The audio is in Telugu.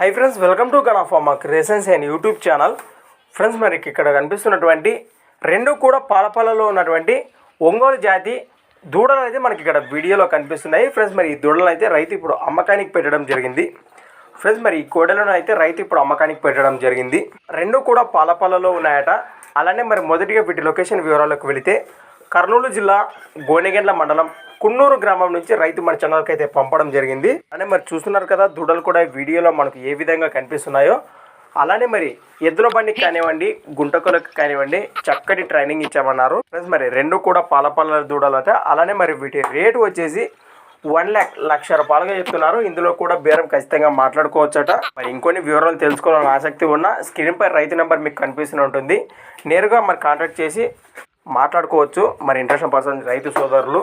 High friends welcome to గనాఫామా creations and YouTube channel friends మరి ఇక్కడ కనిపిస్తున్నటువంటి రెండు కూడా పాలపాలలో ఉన్నటువంటి ఒంగోలు జాతి దూడలు అయితే మనకి ఇక్కడ వీడియోలో కనిపిస్తున్నాయి. ఫ్రెండ్స్ మరి ఈ దూడలు అయితే రైతు ఇప్పుడు అమ్మకానికి పెట్టడం జరిగింది. ఫ్రెండ్స్ మరి ఈ కోడలను అయితే రైతు ఇప్పుడు అమ్మకానికి పెట్టడం జరిగింది. రెండు కూడా పాలపాలలో ఉన్నాయట. అలానే మరి మొదటిగా వీటి లొకేషన్ వివరాలకు వెళితే కర్నూలు జిల్లా గోనెగెండ్ల మండలం కున్నూరు గ్రామం నుంచి రైతు మన ఛానల్కి అయితే పంపడం జరిగింది. అలానే మరి చూస్తున్నారు కదా దూడలు కూడా వీడియోలో మనకు ఏ విధంగా కనిపిస్తున్నాయో. అలానే మరి ఎద్దుల బండికి కానివ్వండి గుంటకులకు కానివ్వండి చక్కటి ట్రైనింగ్ ఇచ్చామన్నారు. ఫ్రెండ్స్ మరి రెండు కూడా పాల దూడలు అయితే. అలానే మరి వీటి రేటు వచ్చేసి వన్ ల్యాక్ లక్ష రూపాయలుగా చెప్తున్నారు. ఇందులో కూడా బేరం ఖచ్చితంగా మాట్లాడుకోవచ్చట. మరి ఇంకొన్ని వివరాలు తెలుసుకోవాలని ఆసక్తి ఉన్న స్క్రీన్పై రైతు నెంబర్ మీకు కనిపిస్తూనే ఉంటుంది. నేరుగా మరి కాంటాక్ట్ చేసి మాట్లాడుకోవచ్చు. మరి ఇంట్రెస్ట్ పర్సన్ రైతు సోదరులు.